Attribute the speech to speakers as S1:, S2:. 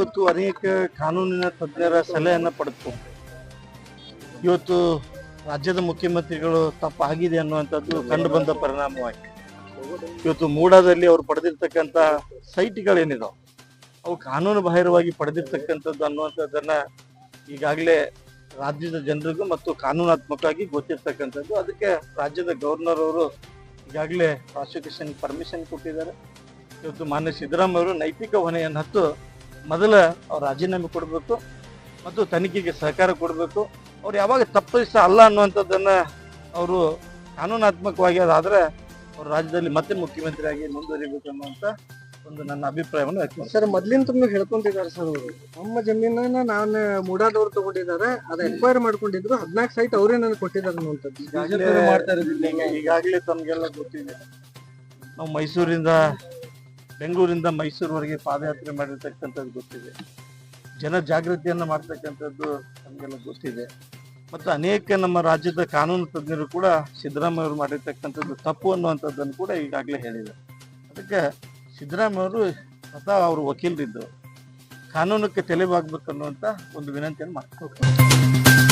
S1: ಇವತ್ತು ಅನೇಕ ಕಾನೂನಿನ ತಜ್ಞರ ಸಲಹೆಯನ್ನು ಪಡೆದುಕೊಂಡು ಇವತ್ತು ರಾಜ್ಯದ ಮುಖ್ಯಮಂತ್ರಿಗಳು ತಪ್ಪಾಗಿದೆ ಅನ್ನುವಂಥದ್ದು ಕಂಡು ಬಂದ ಪರಿಣಾಮವಾಗಿ ಇವತ್ತು ಮೂಡಾದಲ್ಲಿ ಅವ್ರು ಪಡೆದಿರ್ತಕ್ಕಂಥ ಸೈಟ್ಗಳೇನಿದಾವೆ, ಅವು ಕಾನೂನು ಬಾಹಿರವಾಗಿ ಪಡೆದಿರ್ತಕ್ಕಂಥದ್ದು ಅನ್ನುವಂಥದ್ದನ್ನು ಈಗಾಗಲೇ ರಾಜ್ಯದ ಜನರಿಗೂ ಮತ್ತು ಕಾನೂನಾತ್ಮಕವಾಗಿ ಗೊತ್ತಿರ್ತಕ್ಕಂಥದ್ದು. ಅದಕ್ಕೆ ರಾಜ್ಯದ ಗವರ್ನರ್ ಅವರು ಈಗಾಗಲೇ ಪ್ರಾಸಿಕ್ಯೂಷನ್ ಪರ್ಮಿಷನ್ ಕೊಟ್ಟಿದ್ದಾರೆ. ಇವತ್ತು ಮಾನ್ಯ ಸಿದ್ದರಾಮಯ್ಯ ಅವರು ನೈತಿಕ ಹೊಣೆಯನ್ನು ಹತ್ತು ಮೊದಲ ಅವ್ರು ರಾಜೀನಾಮೆ ಕೊಡಬೇಕು ಮತ್ತು ತನಿಖೆಗೆ ಸಹಕಾರ ಕೊಡಬೇಕು. ಅವ್ರು ಯಾವಾಗ ತಪ್ಪಿಸ ಅಲ್ಲ ಅನ್ನುವಂಥದ್ದನ್ನ ಅವರು ಕಾನೂನಾತ್ಮಕವಾಗಿ ಅದಾದ್ರೆ ಅವ್ರ ರಾಜ್ಯದಲ್ಲಿ ಮತ್ತೆ ಮುಖ್ಯಮಂತ್ರಿಯಾಗಿ ಮುಂದುವರಿಬೇಕು ಅನ್ನುವಂಥ ಒಂದು ನನ್ನ ಅಭಿಪ್ರಾಯವನ್ನು.
S2: ಸರ್ ಮೊದ್ಲಿನ ತುಂಬ ಹೇಳ್ಕೊಂತಿದ್ದಾರೆ ಸರ್ ಅವರು. ನಮ್ಮ ಜಮೀನನ್ನ ನಾನು ಮೂಡಾದವ್ರು ತಗೊಂಡಿದ್ದಾರೆ. ಅದ ಎಕ್ವೈರ್ ಮಾಡ್ಕೊಂಡಿದ್ರು. ಹದಿನಾಲ್ಕು ಸೈಟ್ ಅವರೇ ನನಗೆ ಕೊಟ್ಟಿದ್ದಾರೆ ಅನ್ನುವಂಥದ್ದು.
S1: ಈಗಾಗಲೇ ತಮಗೆಲ್ಲ ಗೊತ್ತಿದೆ. ನಾವು ಮೈಸೂರಿಂದ ಬೆಂಗಳೂರಿಂದ ಮೈಸೂರುವರೆಗೆ ಪಾದಯಾತ್ರೆ ಮಾಡಿರ್ತಕ್ಕಂಥದ್ದು ಗೊತ್ತಿದೆ. ಜನ ಜಾಗೃತಿಯನ್ನು ಮಾಡ್ತಕ್ಕಂಥದ್ದು ನಮಗೆಲ್ಲ ಗೊತ್ತಿದೆ. ಮತ್ತು ಅನೇಕ ನಮ್ಮ ರಾಜ್ಯದ ಕಾನೂನು ತಜ್ಞರು ಕೂಡ ಸಿದ್ದರಾಮಯ್ಯ ಅವರು ಮಾಡಿರ್ತಕ್ಕಂಥದ್ದು ತಪ್ಪು ಅನ್ನುವಂಥದ್ದನ್ನು ಕೂಡ ಈಗಾಗಲೇ ಹೇಳಿದೆ ಅದಕ್ಕೆ ಸಿದ್ದರಾಮಯ್ಯ ಅವರು ಸ್ವತಃ ಅವರು ವಕೀಲರಿದ್ದರು. ಕಾನೂನಕ್ಕೆ ತಲೆಬಾಗಬೇಕು ಅನ್ನುವಂಥ ಒಂದು ವಿನಂತಿಯನ್ನು ಮಾಡ್ತಾರೆ